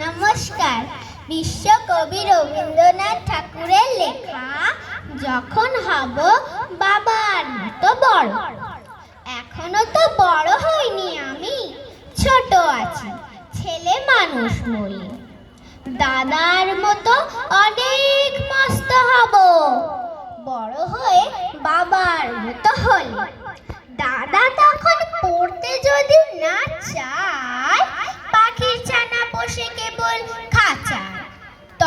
নমস্কার। বিশ্বকবি রবীন্দ্রনাথ ঠাকুরের লেখা, যখন হব বাবার মতো বড়। এখনও তো বড় হইনি আমি, ছোট আছি, ছেলে মানুষ বলি দাদার মতো অনেক মস্ত হব, বড় হয়ে বাবার মতো হলে। দাদা তখন পড়তে যদি না চায়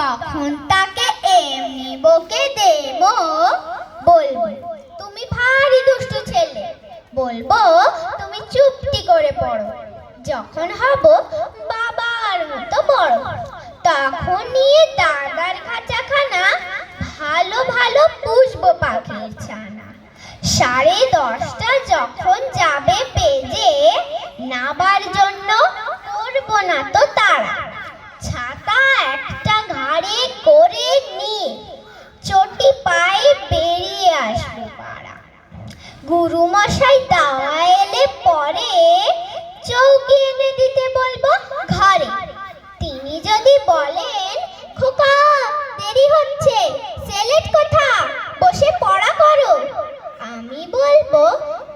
তখন তাকে এমনি বকে দেব, বলব, তুমি ভারী দুষ্টু ছেলে। বলব, তুমি চুপটি করে পড়ো। যখন হব বাবার মতো বড়। তখন নিয়ে দাদার খাঁচাখানা ভালো ভালো পুষবো পাখির ছানা। সাড়ে দশটা যখন যাবে পেজে, নাবার জন্য করব না তো তারা ছাতা একটা ঘাড়ে করে নিয়ে চটি পায়ে বেরিয়ে আসব পাড়া গুরুমশাই দাওয়া এলে পরে চৌকি এনে দিতে বলব ঘরে। তিনি যদি বলেন, খোকা, দেরি হচ্ছে, সেলেট কোথা বসে পড়া করো। আমি বলব,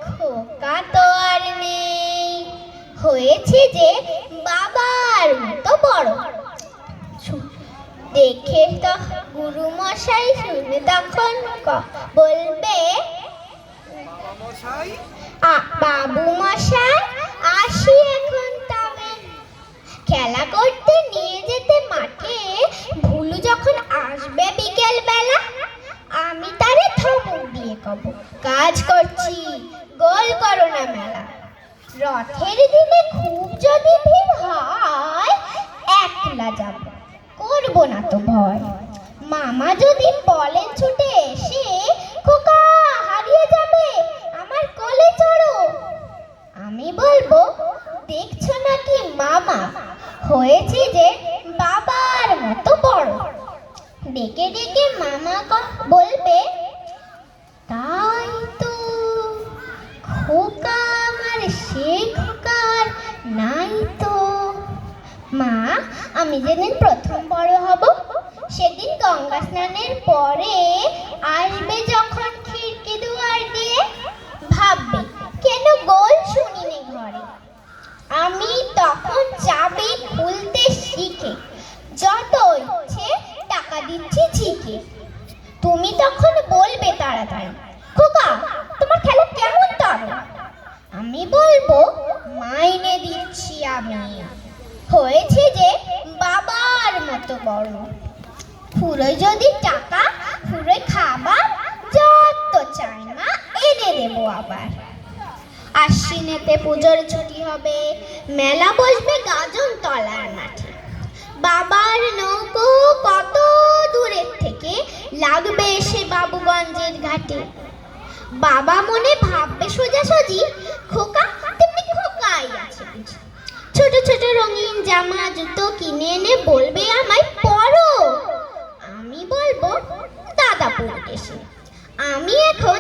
খোকা তো আর নেই। হয়েছে যে বাবার মতো বড়। দেখে তো গুরুমশাই শুনে তখন বলবে মশাই বাবু মশাই, আসি এখন তবে। খেলা করতে নিয়ে যেতে মাঠে, ভুলু যখন আসবে বিকেল বেলা আমি তারে থমক দিয়ে কব কাজ করছি, গোল করো না মেলা। রথের দিনে খুব যদি ভিড় হয়, একলা যাব। করব না তো ভয়। মামা যদি বলেন ছুটে এসে খোকা হারিয়ে যাবে আমার কোলে চড়ো আমি বলব, দেখছ নাকি মামা? হয়েছে যে বাবার মতো বড়। ডেকে ডেকে মামা বলবে, তাই তো খোকা আমার, সে খোকার নাই তো। মা, আমি যেদিন প্রথম বড় হব, সেদিন গঙ্গা স্নানের পরে আসবে যখন খিড়কি দুয়ার তখন বলবে তাড়াতাড়ি, খোকা, তোমার খেলা কেমন তবে আমি বলব মাইনে দিচ্ছি আমি। হয়েছে যে বাবার মতো বড়। ফুরোয় যদি টাকা ফুরোয় খাবার, যত চাই মা, এনে দেবো আবার। আশ্বিনেতে পুজোর ছুটি হবে, মেলা বসবে গাজন তলার লাগবে এসে বাবুগঞ্জের ঘাটে। বাবা মনে ভাববে সোজাসুজি, খোকা তেমনি খোকাই আছে ছোট ছোট রঙিন জামা, জুতো কিনে এনে বলবে আমায়, পড়ো। আমি বলব দাদা পড়ে এসে আমি এখন